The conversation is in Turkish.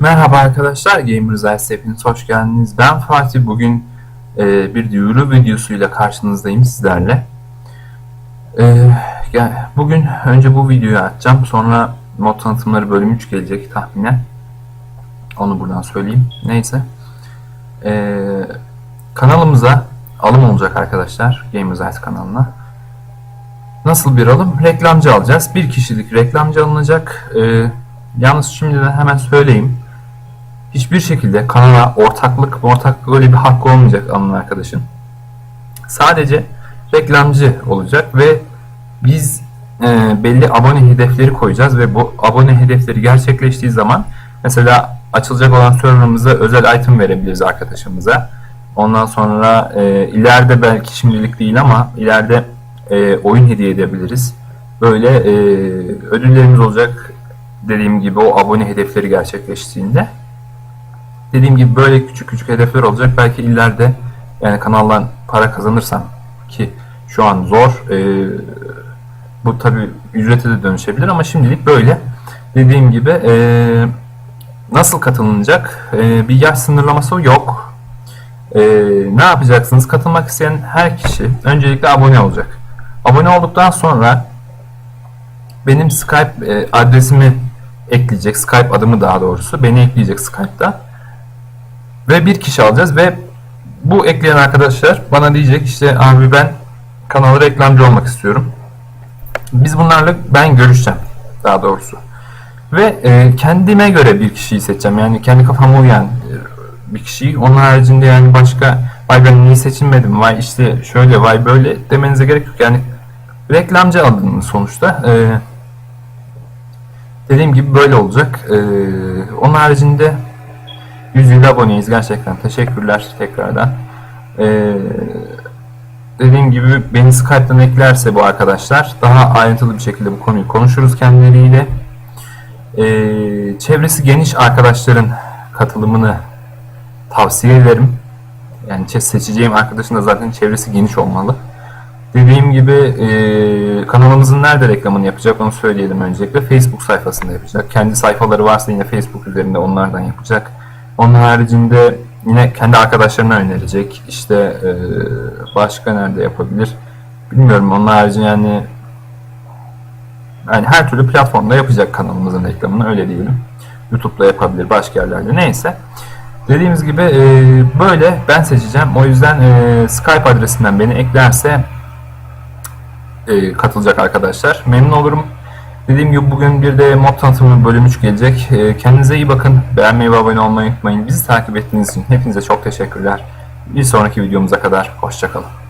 Merhaba arkadaşlar, Gamers Eyes hepiniz hoş geldiniz. Ben Fatih, bugün e, bir duyuru videosuyla karşınızdayım sizlerle. E, gel- bugün önce bu videoyu açacağım, sonra mod tanıtımları bölüm 3 gelecek tahminen. Onu buradan söyleyeyim. Neyse. E, kanalımıza alım olacak arkadaşlar, Gamers Eyes kanalına. Nasıl bir alım? Reklamcı alacağız. Bir kişilik reklamcı alınacak. E, yalnız şimdiden hemen söyleyeyim hiçbir şekilde kanala ortaklık ortaklık öyle bir hakkı olmayacak alınan arkadaşın. Sadece reklamcı olacak ve biz e, belli abone hedefleri koyacağız ve bu abone hedefleri gerçekleştiği zaman mesela açılacak olan serverımıza özel item verebiliriz arkadaşımıza. Ondan sonra e, ileride belki şimdilik değil ama ileride e, oyun hediye edebiliriz. Böyle e, ödüllerimiz olacak dediğim gibi o abone hedefleri gerçekleştiğinde. Dediğim gibi böyle küçük küçük hedefler olacak. Belki ileride yani kanaldan para kazanırsam ki şu an zor. e, bu tabi ücrete de dönüşebilir ama şimdilik böyle. Dediğim gibi e, nasıl katılınacak? E, bir yaş sınırlaması yok. E, ne yapacaksınız? Katılmak isteyen her kişi öncelikle abone olacak. Abone olduktan sonra benim Skype adresimi ekleyecek. Skype adımı daha doğrusu. Beni ekleyecek Skype'da ve bir kişi alacağız ve bu ekleyen arkadaşlar bana diyecek işte abi ben kanala reklamcı olmak istiyorum. Biz bunlarla ben görüşeceğim daha doğrusu. Ve e, kendime göre bir kişiyi seçeceğim. Yani kendi kafama uyan e, bir kişiyi. Onun haricinde yani başka vay ben niye seçilmedim, vay işte şöyle, vay böyle demenize gerek yok. Yani reklamcı aldınız sonuçta. E, dediğim gibi böyle olacak. E, onun haricinde 150 aboneyiz gerçekten. Teşekkürler tekrardan. Ee, dediğim gibi beni Skype'dan eklerse bu arkadaşlar daha ayrıntılı bir şekilde bu konuyu konuşuruz kendileriyle. Ee, çevresi geniş arkadaşların katılımını tavsiye ederim. Yani çe- seçeceğim arkadaşın da zaten çevresi geniş olmalı. Dediğim gibi e, kanalımızın nerede reklamını yapacak onu söyleyelim öncelikle. Facebook sayfasında yapacak. Kendi sayfaları varsa yine Facebook üzerinde onlardan yapacak. Onun haricinde yine kendi arkadaşlarına önerecek. İşte e, başka nerede yapabilir? Bilmiyorum. Onun haricinde yani yani her türlü platformda yapacak kanalımızın reklamını öyle diyelim. YouTube'da yapabilir, başka yerlerde neyse. Dediğimiz gibi e, böyle ben seçeceğim. O yüzden e, Skype adresinden beni eklerse e, katılacak arkadaşlar. Memnun olurum. Dediğim gibi bugün bir de mod tanıtımı bölüm 3 gelecek. E, kendinize iyi bakın. Beğenmeyi ve abone olmayı unutmayın. Bizi takip ettiğiniz için hepinize çok teşekkürler. Bir sonraki videomuza kadar hoşçakalın.